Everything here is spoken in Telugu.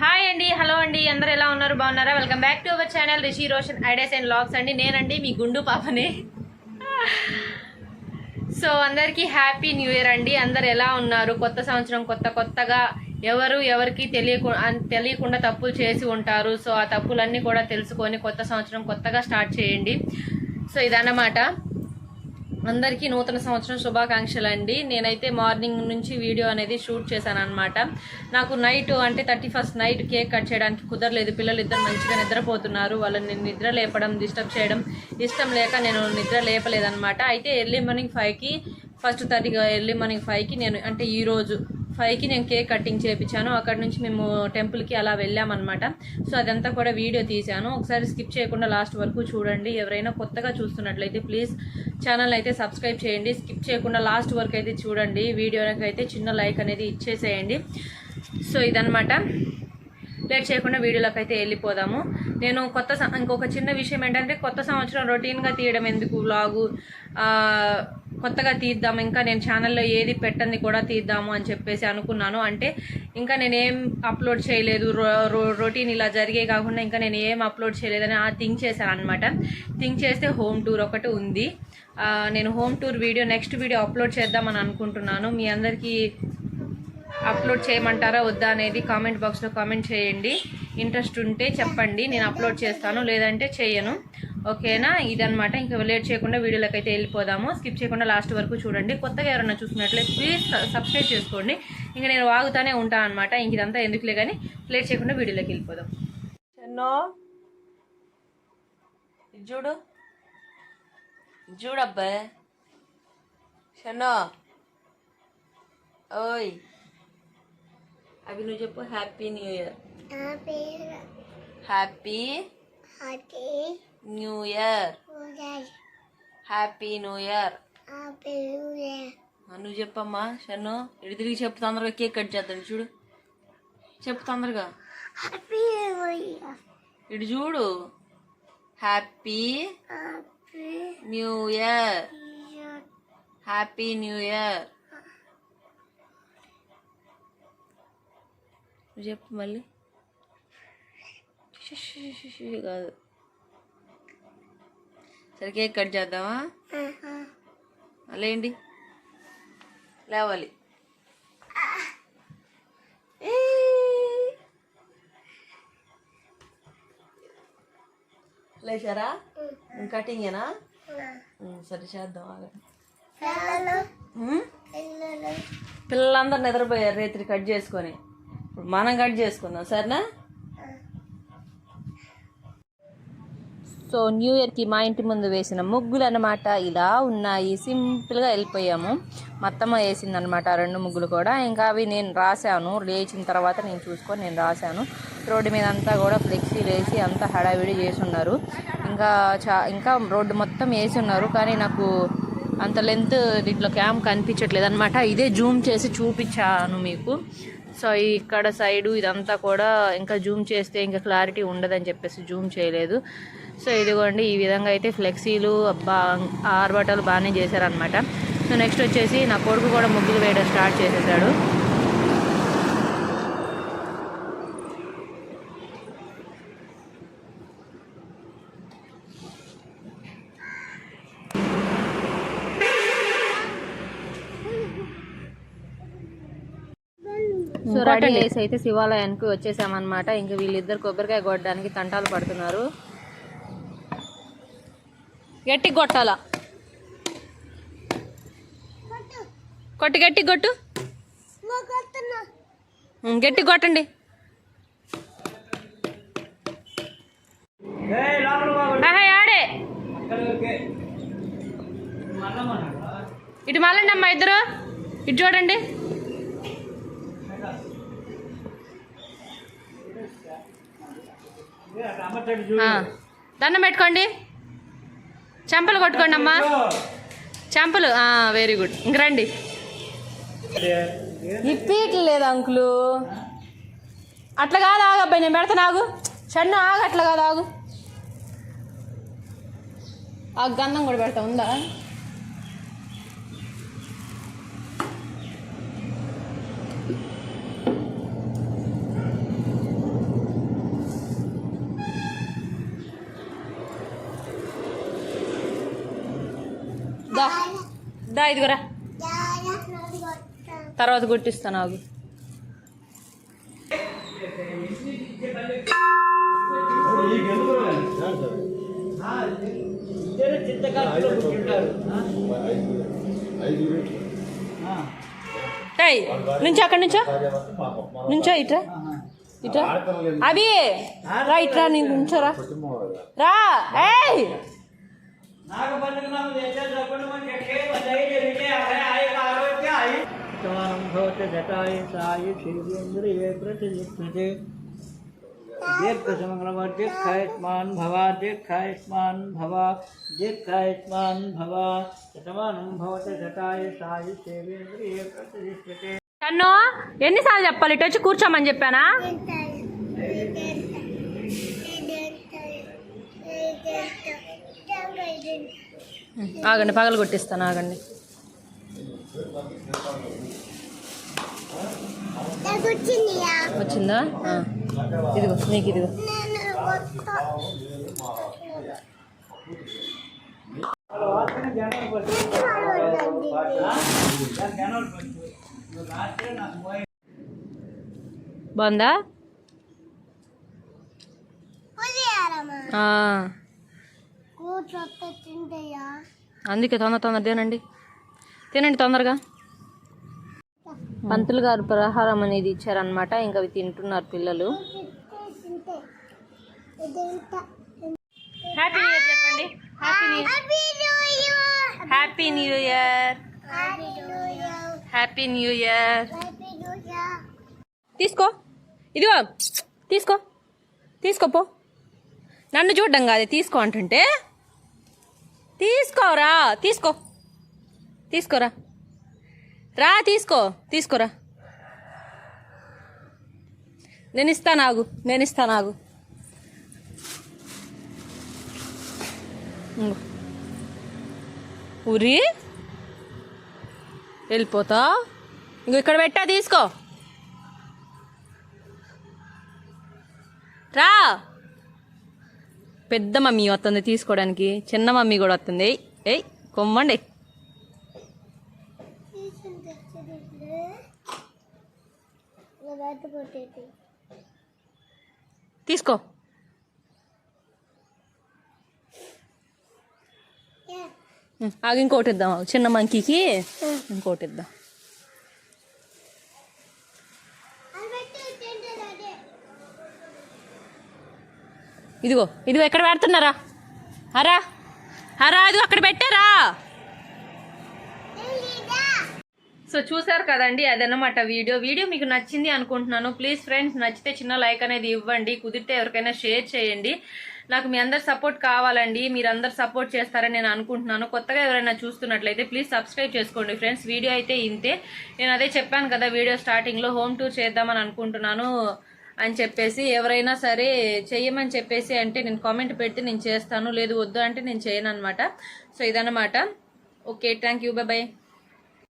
హాయ్ అండి హలో అండి అందరు ఎలా ఉన్నారు బాగున్నారా? Welcome back to our channel Rishi Roshan ideas and vlogs అండి. నేనండి మీ గుండు పాపనే. సో అందరికీ హ్యాపీ న్యూ ఇయర్ అండి. అందరు ఎలా ఉన్నారు? కొత్త సంవత్సరం కొత్త కొత్తగా ఎవరు ఎవరికి తెలియకు అన్- తెలియకుండా తప్పులు చేసి ఉంటారు. సో ఆ తప్పులన్నీ కూడా తెలుసుకొని కొత్త సంవత్సరం కొత్తగా స్టార్ట్ చేయండి. సో ఇదన్నమాట. అందరికీ నూతన సంవత్సరం శుభాకాంక్షలు అండి నేనైతే మార్నింగ్ నుంచి వీడియో అనేది షూట్ చేశాను అనమాట నాకు నైట్ అంటే thirty first night cake cut చేయడానికి కుదరలేదు. పిల్లలు ఇద్దరు మంచిగా నిద్రపోతున్నారు. వాళ్ళని నిద్ర లేపడం డిస్టర్బ్ చేయడం ఇష్టం లేక నేను నిద్ర లేపలేదనమాట అయితే ఎర్లీ మార్నింగ్ ఫైవ్కి ఫస్ట్ థర్టీగా ఎర్లీ మార్నింగ్ ఫైవ్కి నేను అంటే ఈరోజు ఫైవ్కి నేను కేక్ కటింగ్ చేయించాను అక్కడ నుంచి మేము టెంపుల్కి అలా వెళ్ళామన్నమాట. సో అదంతా కూడా వీడియో తీశాను. ఒకసారి స్కిప్ చేయకుండా లాస్ట్ వరకు చూడండి. ఎవరైనా కొత్తగా చూస్తున్నట్లయితే ప్లీజ్ ఛానల్ అయితే సబ్స్క్రైబ్ చేయండి. స్కిప్ చేయకుండా లాస్ట్ వరకు అయితే చూడండి. వీడియోకి అయితే చిన్న లైక్ అనేది ఇచ్చేసేయండి. సో ఇదనమాట లేట్ చేయకుండా వీడియోలోకి అయితే వెళ్ళిపోదాము. నేను కొత్త ఇంకొక చిన్న విషయం ఏంటంటే కొత్త సంవత్సరం రొటీన్గా తీయడం ఎందుకు? వ్లాగు కొత్తగా తీద్దాం ఇంకా నేను ఛానల్లో ఏది పెట్టంది కూడా తీద్దాము అని చెప్పేసి అనుకున్నాను. అంటే ఇంకా నేను ఏం అప్లోడ్ చేయలేదు. రొటీన్ ఇలా జరిగే కాకుండా ఇంకా నేను ఏం అప్లోడ్ చేయలేదని ఆ థింక్ చేశాను అనమాట థింక్ చేస్తే హోమ్ టూర్ ఒకటి ఉంది. నేను home tour video next video upload చేద్దామని అనుకుంటున్నాను. మీ అందరికీ అప్లోడ్ చేయమంటారా వద్దా అనేది కామెంట్ బాక్స్లో కామెంట్ చేయండి. ఇంట్రెస్ట్ ఉంటే చెప్పండి. నేను అప్లోడ్ చేస్తాను లేదంటే చేయను. ఓకేనా? ఇదనమాట ఇంకా లేట్ చేయకుండా వీడియోలోకి అయితే వెళ్ళిపోదాము. స్కిప్ చేయకుండా లాస్ట్ వరకు చూడండి. కొత్తగా ఎవరైనా చూసినట్లయితే ప్లీజ్ సబ్స్క్రైబ్ చేసుకోండి. ఇంకా నేను వాగుతానే ఉంటాను అనమాట ఇంక ఇదంతా ఎందుకులే కానీ లేట్ చేయకుండా వీడియోలోకి వెళ్ళిపోదాం. చెన్నో చూడు. ఇది చూడు అబ్బాయి చెన్నో. ఓయ్. అవి నువ్వు చెప్పు. Happy new year. Happy new year happy new year నువ్వు చెప్పమ్మా షన్ను ఇటు తిరిగి చెప్పు తొందరగా కేక్ కట్ చేద్దాం చూడు చెప్పు తొందరగా ఇటు చూడు happy new year happy new year చెప్పు మళ్ళీ కాదు సరే కేక్ కట్ చేద్దామా? లేండి లేవాలి. లేచారా? కటింగేనా సరే చేద్దాం? పిల్లలందరూ నిద్రపోయారు రేత్రి కట్ చేసుకొని. ఇప్పుడు మనం కట్ చేసుకుందాం సరేనా? సో న్యూ ఇయర్కి మా ఇంటి ముందు వేసిన ముగ్గులు అన్నమాట ఇలా ఉన్నాయి. సింపుల్గా వెళ్ళిపోయాము. మొత్తం వేసిందనమాట రెండు ముగ్గులు కూడా. ఇంకా అవి నేను రాశాను. లేచిన తర్వాత నేను చూసుకొని నేను రాశాను. రోడ్డు మీద అంతా కూడా ఫ్లెక్సీ వేసి అంతా హడావిడి చేసి ఉన్నారు ఇంకా చా ఇంకా రోడ్డు మొత్తం వేసి ఉన్నారు కానీ నాకు అంత లెంత్ దీంట్లో క్యామ్ కనిపించట్లేదు అనమాట ఇదే జూమ్ చేసి చూపించాను మీకు. సో ఇక్కడ సైడు ఇదంతా కూడా ఇంకా జూమ్ చేస్తే ఇంకా క్లారిటీ ఉండదని చెప్పేసి జూమ్ చేయలేదు. సో ఇదిగోండి ఈ విధంగా అయితే ఫ్లెక్సీలు బా ఆర్బటాలు బాగానే చేశారనమాట సో నెక్స్ట్ వచ్చేసి నా కొడుకు కూడా ముగ్గులు వేయడం స్టార్ట్ చేసేసాడు. సో రెడీ చేసి అయితే శివాలయానికి వచ్చేసామన్నమాట. ఇంకా వీళ్ళిద్దరు కొబ్బరికాయ కొట్టడానికి తంటాలు పడుతున్నారు. గట్టి కొట్టాల? కొట్టు గట్టి కొట్టు. గట్టి కొట్టండి. ఆడే. ఇటు మళ్ళండి అమ్మా ఇద్దరు. ఇటు చూడండి. దండం పెట్టుకోండి. చెంపలు కొట్టుకోండి అమ్మా చెంపలు వెరీ గుడ్ ఇంక రండి. ఇప్పీయట్లేదు అంకులు. అట్లా కాదు ఆగు అబ్బాయి నేను పెడతాను ఆగు. షన్ను ఆగు అట్లా కాదు ఆగు. ఆ గంధం కూడా పెడతా ఉందా? దా ఇదిగోరా. తర్వాత కొట్టిస్తాను ఆగు ఏయ్ నుంచో అక్కడి నుంచో. నుంచో ఇట్రా. ఇట్రా. అవి రా ఇట్రా నేను నుంచోరా రా ఏయ్. समानं भवति जटाय साय शिवेन्द्रिये प्रतिष्ठते दीर्घसमग्रम दीर्घायुष्मान् भव दीर्घायुष्मान् भव दीर्घायुष्मान् भव शतमानं भवति जटाय साय शिवेन्द्रिये प्रतिष्ठते కన్ను ఎన్నిసార్లు చెప్పాలి ఇటు వచ్చి కూర్చోమని చెప్పానా ఆగండి పగలు కొట్టిస్తాను ఆగండి. వచ్చిందా. ఇదిగో నీకు ఇదిగో. బాగుందా. అందుకే తొందర తొందర తినండి. తినండి తొందరగా. పంతులు గారు ప్రహారం అనేది ఇచ్చారనమాట ఇంకా అవి తింటున్నారు పిల్లలు. హ్యాపీ న్యూ ఇయర్ చెప్పండి. Happy new happy new year happy new year తీసుకో. ఇదిగో. తీసుకో. తీసుకోపో నన్ను చూడడం కాదు. తీసుకో అంటుంటే తీసుకోరా తీసుకో. తీసుకోరా. రా తీసుకో తీసుకోరా. నేను ఇస్తాను ఆగు నేను ఇస్తాను ఆగు ఊరి ఉరి. వెళ్ళిపోతా. ఇంకో ఇక్కడ పెట్టా తీసుకో. రా. పెద్ద మమ్మీ వస్తుంది తీసుకోవడానికి. చిన్న మమ్మీ కూడా వస్తుంది. ఏయ్ కొమ్మండి. తీసుకో. ఆగు ఇంకోటి ఇద్దాం. చిన్న మంకీకి ఇంకోటి ఇద్దాం. ఇదిగో ఇదిగో ఎక్కడ పెడుతున్నారా అరా అరా ఇదిగో అక్కడ పెట్టారా? సో చూసారు కదండి అదనమాట వీడియో. వీడియో మీకు నచ్చింది అనుకుంటున్నాను. ప్లీజ్ ఫ్రెండ్స్ నచ్చితే చిన్న లైక్ అనేది ఇవ్వండి. కుదిరితే ఎవరికైనా షేర్ చేయండి. నాకు మీ అందరు సపోర్ట్ కావాలండి. మీరు అందరు సపోర్ట్ చేస్తారని నేను అనుకుంటున్నాను. కొత్తగా ఎవరైనా చూస్తున్నట్లయితే ప్లీజ్ సబ్స్క్రైబ్ చేసుకోండి ఫ్రెండ్స్ వీడియో అయితే ఇంతే. నేను అదే చెప్పాను కదా వీడియో స్టార్టింగ్లో హోమ్ టూర్ చేద్దామని అనుకుంటున్నాను. అని చెప్పేసి ఎవరైనా సరే చెయ్యమని చెప్పేసి అంటే నేను కామెంట్ పెడితే నేను చేస్తాను లేదు వద్దు అంటే నేను చేయను అనమాట సో ఇదనమాట ఓకే థ్యాంక్ యూ బాయ్